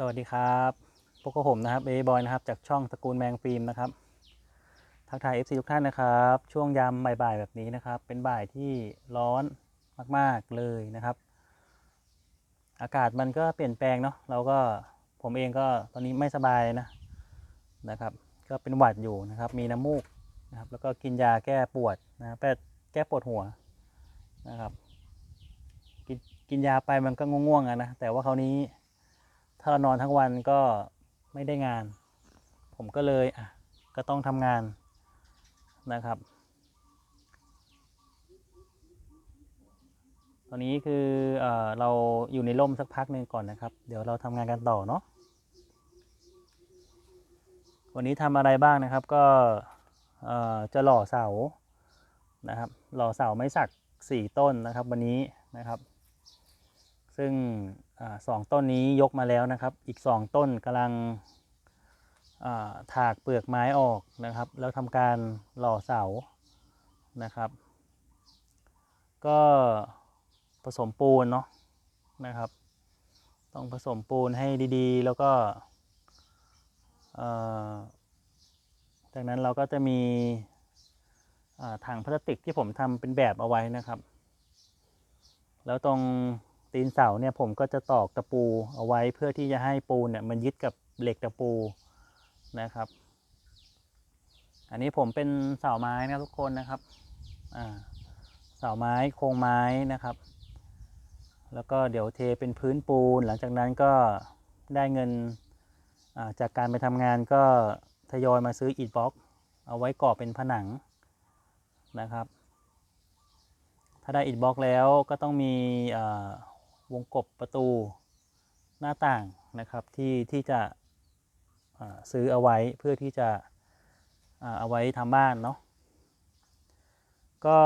สวัสดีครับพวกผมนะครับเบบอยนะครับ จากช่องตระกูลแมงฟิล์มนะครับ ทักทาย FC ทุกท่านนะครับ ช่วงยามบ่ายๆแบบนี้นะครับ เป็นบ่ายที่ร้อนมากๆเลยนะครับ อากาศมันก็เปลี่ยนแปลงเนาะ เราก็ผมเองก็ตอนนี้ไม่สบายนะนะครับ ก็เป็นหวัดอยู่นะครับ มีน้ำมูกนะครับ แล้วก็กินยาแก้ปวดนะครับแก้แก้ปวดหัวนะครับ กินกินยาไปมันก็ง่วงๆอะนะ แต่ว่าคราวนี้ ถ้าเรานอนทั้งวันก็ไม่ได้งาน ผมก็เลยอะก็ต้องทำงานนะครับ ตอนนี้คือเออเราอยู่ในร่มสักพักหนึ่งก่อนนะครับ เดี๋ยวเราทำงานกันต่อเนาะวันนี้ทำอะไรบ้างนะครับก็จะหล่อเสานะครับ หล่อเสาไม้สักสี่ต้นนะครับ วันนี้นะครับ ซึ่งอสองต้นนี้ยกมาแล้วนะครับ อีกสองต้นกำลังถากเปลือกไม้ออกนะครับ แล้วทำการหล่อเสานะครับ ก็ผสมปูนเนาะนะครับ ต้องผสมปูนให้ดีๆ แล้วก็จากนั้นเราก็จะมีถังพลาสติกที่ผมทำเป็นแบบเอาไว้นะครับ แล้วตรง ตีนเสาเนี่ยผมก็จะตอกตะปูเอาไว้เพื่อที่จะให้ปูนเนี่ยมันยึดกับเหล็กตะปูนะครับ อันนี้ผมเป็นเสาไม้นะทุกคนนะครับเสาไม้โครงไม้นะครับ แล้วก็เดี๋ยวเทเป็นพื้นปูน หลังจากนั้นก็ได้เงินาจากการไปทำงานก็ทยอยมาซื้ออิฐบล็อก เอาไว้ก่อเป็นผนังนะครับถ้าได้อิฐบล็อกแล้วก็ต้องมี วงกบประตูหน้าต่างนะครับที่ที่จะซื้อเอาไว้เพื่อที่จะเอาไว้ทำบ้านเนาะก็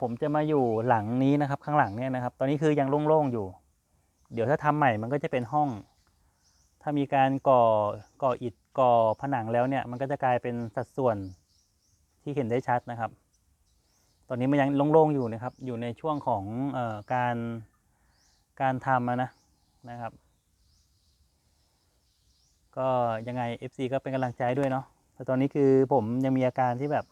ผมจะมาอยู่หลังนี้นะครับข้างหลังเนี่ยนะครับ ตอนนี้คือยังโล่งๆอยู่ เดี๋ยวถ้าทำใหม่มันก็จะเป็นห้อง ถ้ามีการก่อก่ออิฐก่อผนังแล้วเนี่ยมันก็จะกลายเป็นสัดส่วนที่เห็นได้ชัดนะครับ ตอนนี้มันยังโล่งๆอยู่นะครับ อยู่ในช่วงของออการการทำนะนะครับ ก็ยังไง FC ก็เป็นกำลังใจด้วยเนาะแต่ตอนนี้คือผมยังมีอาการที่แบบ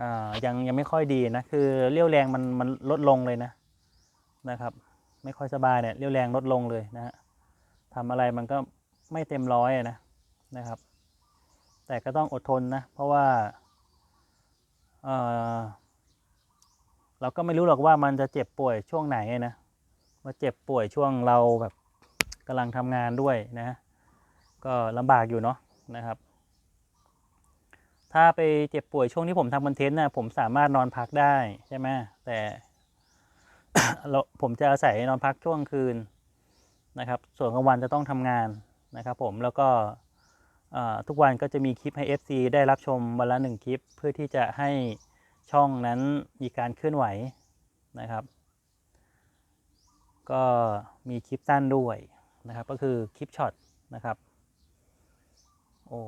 อ่ายังยังไม่ค่อยดีนะคือเรี่ยวแรงมันมันลดลงเลยนะนะครับ ไม่ค่อยสบายเนี่ยเรี่ยวแรงลดลงเลยนะฮะทำอะไรมันก็ไม่เต็มร้อยนะนะครับ แต่ก็ต้องอดทนนะเพราะว่า เราก็ไม่รู้หรอกว่ามันจะเจ็บป่วยช่วงไหนนะว่าเจ็บป่วยช่วงเราแบบกำลังทำงานด้วยนะ ก็ลำบากอยู่เนาะนะครับ ถ้าไปเจ็บป่วยช่วงที่ผมทำคอนเทนต์นะผมสามารถนอนพักได้ใช่ไหมแต่เราผมจะอาศัยนอนพักช่วงคืนนะครับ ส่วนกลางวันจะต้องทำงานนะครับ ผมแล้วก็ ทุกวันก็จะมีคลิปให้ FC ได้รับชมวันละหนึ่งคลิป เพื่อที่จะให้ช่องนั้นมีการเคลื่อนไหวนะครับ ก็มีคลิปสั้นด้วยนะครับ ก็คือคลิปช็อตนะครับ โอ้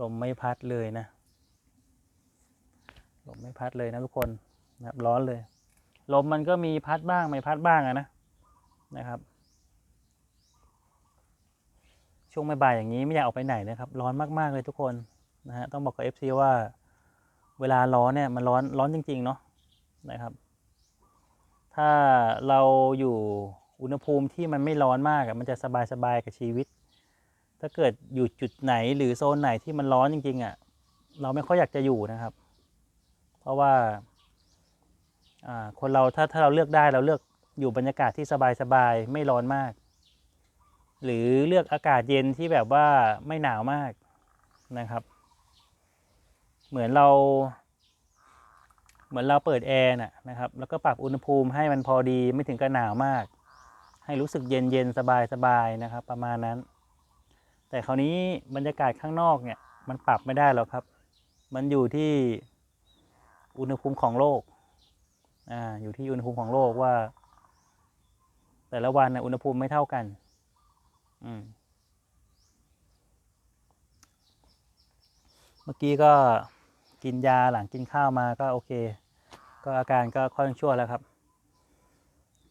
ลมไม่พัดเลยนะลมไม่พัดเลยนะทุกคนนะครับร้อนเลย ลมมันก็มีพัดบ้างไม่พัดบ้างอะนะนะครับ ช่วงบ่ายๆอย่างนี้ไม่อยากออกไปไหนนะครับ ร้อนมากๆเลยทุกคนนะฮะต้องบอกกับ FC ว่า เวลาร้อนเนี่ยมันร้อนร้อนจริง ๆ เนาะนะครับ ถ้าเราอยู่อุณหภูมิที่มันไม่ร้อนมากมันจะสบายๆกับชีวิต ถ้าเกิดอยู่จุดไหนหรือโซนไหนที่มันร้อนจริง ๆอะเราไม่ค่อยอยากจะอยู่นะครับ เพราะว่าอ่าคนเราถ้าถ้าเราเลือกได้เราเลือกอยู่บรรยากาศที่สบายๆไม่ร้อนมาก หรือเลือกอากาศเย็นที่แบบว่าไม่หนาวมากนะครับ เหมือนเรา เหมือนเราเปิดแอร์น่ะนะครับ แล้วก็ปรับอุณหภูมิให้มันพอดีไม่ถึงกับหนาวมาก ให้รู้สึกเย็นเย็นสบายสบายๆนะครับ ประมาณนั้น แต่คราวนี้บรรยากาศข้างนอกเนี่ย มันปรับไม่ได้หรอกครับ มันอยู่ที่อุณหภูมิของโลก อ่า อยู่ที่อุณหภูมิของโลกว่า แต่ละวันนะอุณหภูมิไม่เท่ากัน เมื่อกี้ก็กินยาหลังกินข้าวมาก็โอเค ก็อาการก็ค่อยชั่วแล้วครับ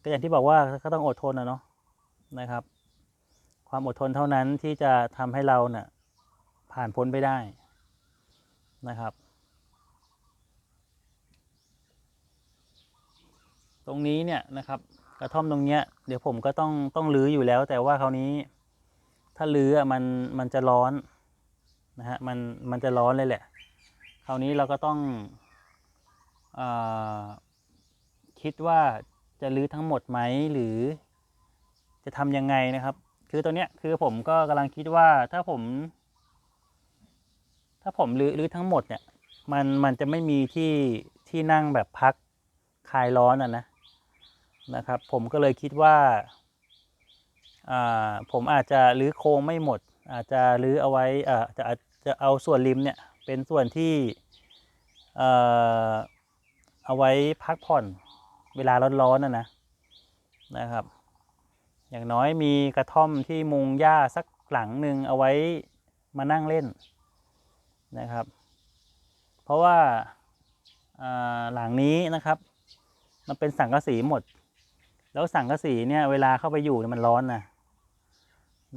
ก็อย่างที่บอกว่าก็ต้องอดทนนะเนาะนะครับ ความอดทนเท่านั้นที่จะทำให้เราเนะ่ะผ่านพ้นไปได้นะครับ ตรงนี้เนี่ยนะครับ กระท่อมตรงเนี้ย เดี๋ยวผมก็ต้องต้องรื้ออยู่แล้ว แต่ว่าคราวนี้ ถ้ารื้ออะมันมันจะร้อนนะฮะมันมันจะร้อนเลยแหละ คราวนี้เราก็ต้องอคิดว่าจะรื้อทั้งหมดไหมหรือจะทำยังไงนะครับ คือตัวเนี้ยคือผมก็กำลังคิดว่าถ้าผม ถ้าผมรื้อรื้อทั้งหมดเนี่ยมันมันจะไม่มีที่ที่นั่งแบบพักคลายร้อนอะนะนะครับ ผมก็เลยคิดว่า ผมอาจจะรื้อโครงไม่หมด อาจจะรื้อเอาไว้อ่าจะอาจจะเอาส่วนริมเนี่ยเป็นส่วนที่เอ่อเอาไว้พักผ่อนเวลาร้อนๆนะนะนะครับ อย่างน้อยมีกระท่อมที่มุงหญ้าสักหลังหนึ่งเอาไว้มานั่งเล่นนะครับ เพราะว่าาหลังนี้นะครับ มันเป็นสังกะสีหมด แล้วสังกะสีเนี่ยเวลาเข้าไปอยู่มันร้อนนะ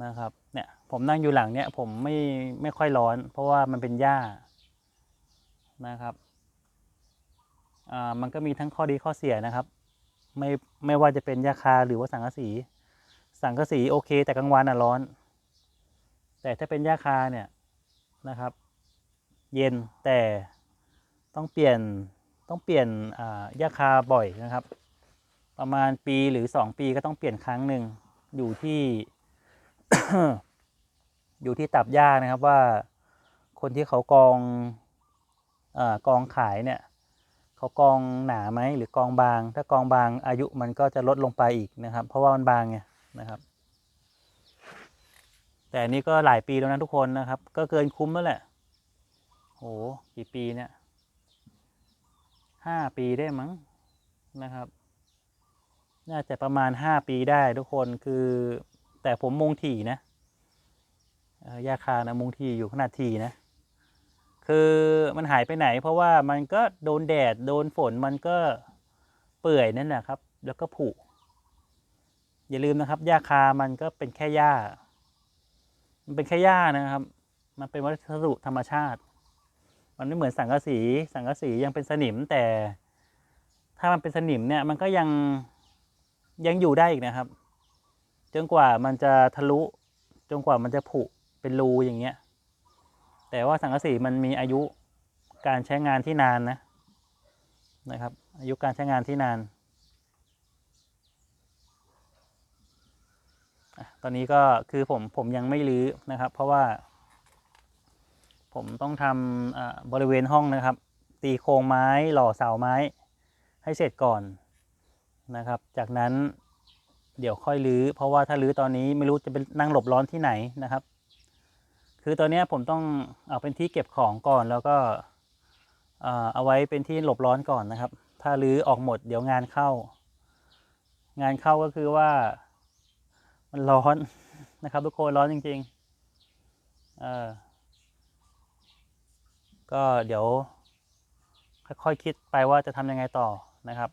นะครับ เนี่ยผมนั่งอยู่หลังเนี่ยผมไม่ไม่ค่อยร้อน เพราะว่ามันเป็นหญ้านะครับอ่ามันก็มีทั้งข้อดีข้อเสียนะครับ ไม่ไม่ว่าจะเป็นหญ้าคาหรือว่าสังกะสี สังกะสีโอเค แต่กลางวันอะร้อน แต่ถ้าเป็นหญ้าคาเนี่ยนะครับ เย็นแต่ต้องเปลี่ยนต้องเปลี่ยนอ่าหญ้าคาบ่อยนะครับ ประมาณปีหรือสองปีก็ต้องเปลี่ยนครั้งหนึ่งอยู่ที่ อยู่ที่ตับหญ้านะครับว่าคนที่เขากองอากองขายเนี่ยเขากองหนาไหมหรือกองบาง ถ้ากองบางอายุมันก็จะลดลงไปอีกนะครับ เพราะว่ามันบางไงนะครับ แต่อันนี้ก็หลายปีแล้วนะทุกคนนะครับ ก็เกินคุ้มแล้วแหละโหกี่ปีเนี่ยห้าปีได้มั้งนะครับ น่าจะประมาณห้าปีได้ทุกคนคือ แต่ผมมงถี่นะยาคานะมงถี่อยู่ขนาดถี่นะ คือมันหายไปไหน เพราะว่ามันก็โดนแดดโดนฝนมันก็เปื่อยนั่นแหละครับ แล้วก็ผุ อย่าลืมนะครับหญ้าคามันก็เป็นแค่หญ้า มันเป็นแค่หญ้านะครับ มันเป็นวัสดุธรรมชาติ มันไม่เหมือนสังกะสี สังกะสียังเป็นสนิมแต่ถ้ามันเป็นสนิมเนี่ยมันก็ยังยังอยู่ได้อีกนะครับ จนกว่ามันจะทะลุ จนกว่ามันจะผุเป็นรูอย่างเงี้ย แต่ว่าสังกะสีมันมีอายุการใช้งานที่นานนะนะครับ อายุการใช้งานที่นานอตอนนี้ก็คือผมผมยังไม่รื้อนะครับ เพราะว่า ผมต้องทำบริเวณห้องนะครับ ตีโครงไม้หล่อเสาไม้ให้เสร็จก่อนนะครับ จากนั้น เดี๋ยวค่อยรื้อเพราะว่าถ้ารื้อตอนนี้ไม่รู้จะเป็นนั่งหลบร้อนที่ไหนนะครับ คือตอนนี้ผมต้องเอาเป็นที่เก็บของก่อนแล้วก็เอ่อเอาไว้เป็นที่หลบร้อนก่อนนะครับ ถ้ารื้อออกหมดเดี๋ยวงานเข้า งานเข้าก็คือว่ามันร้อนนะครับ ทุกคนร้อนจริงๆเออก็เดี๋ยวค่อยๆคิดไปว่าจะทำยังไงต่อนะครับ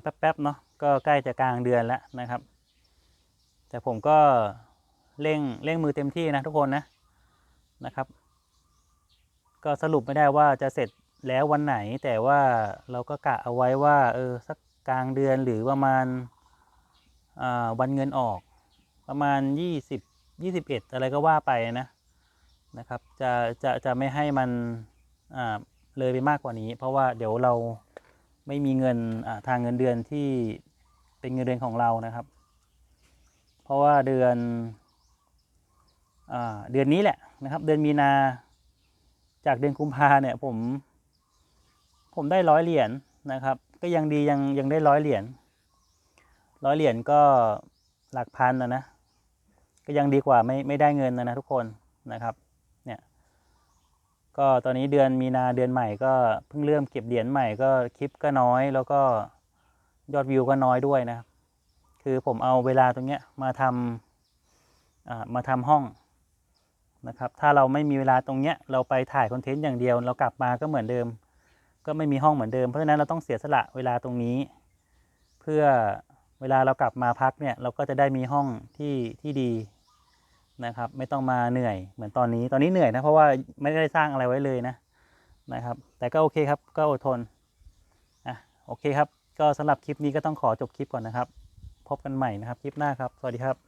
แป๊บๆเนาะก็ใกล้จะกลางเดือนแล้วนะครับ แต่ผมก็เร่งเร่งมือเต็มที่นะทุกคนนะนะครับ ก็สรุปไม่ได้ว่าจะเสร็จแล้ววันไหนแต่ว่าเราก็กะเอาไว้ว่าเออสักกลางเดือนหรือประมาณวันเงินออกประมาณยี่สิบยี่สิบเอ็ดอะไรก็ว่าไปนะนะครับจะจะจะไม่ให้มันเลยไปมากกว่านี้ เพราะว่าเดี๋ยวเรา ไม่มีเงินทางเงินเดือนที่เป็นเงินเดือนของเรานะครับ เพราะว่าเดือนอเดือนนี้แหละนะครับ เดือนมีนาจากเดือนกุมภาเนี่ยผม ผมได้ร้อยเหรียญนะครับ ก็ยังดียังยังได้ร้อยเหรียญร้อยเหรียญก็หลักพันนะนะก็ยังดีกว่าไม่ไม่ได้เงินนะนะทุกคนนะครับ ก็ตอนนี้เดือนมีนาเดือนใหม่ก็เพิ่งเริ่มเก็บเหรียญใหม่ก็คลิปก็น้อย แล้วก็ยอดวิวก็น้อยด้วยนะครับคือผมเอาเวลาตรงเนี้ยมาทำมาทำห้องนะครับ ถ้าเราไม่มีเวลาตรงเนี้ยเราไปถ่ายคอนเทนต์อย่างเดียว เรากลับมาก็เหมือนเดิม ก็ไม่มีห้องเหมือนเดิม เพราะฉะนั้นเราต้องเสียสละเวลาตรงนี้ เพื่อเวลาเรากลับมาพักเนี่ยเราก็จะได้มีห้องที่ที่ดี นะครับ ไม่ต้องมาเหนื่อยเหมือนตอนนี้ตอนนี้เหนื่อยนะเพราะว่าไม่ได้สร้างอะไรไว้เลยนะนะครับ แต่ก็โอเคครับก็อดทนอะโอเคครับ ก็สำหรับคลิปนี้ก็ต้องขอจบคลิปก่อนนะครับ พบกันใหม่นะครับคลิปหน้าครับ สวัสดีครับ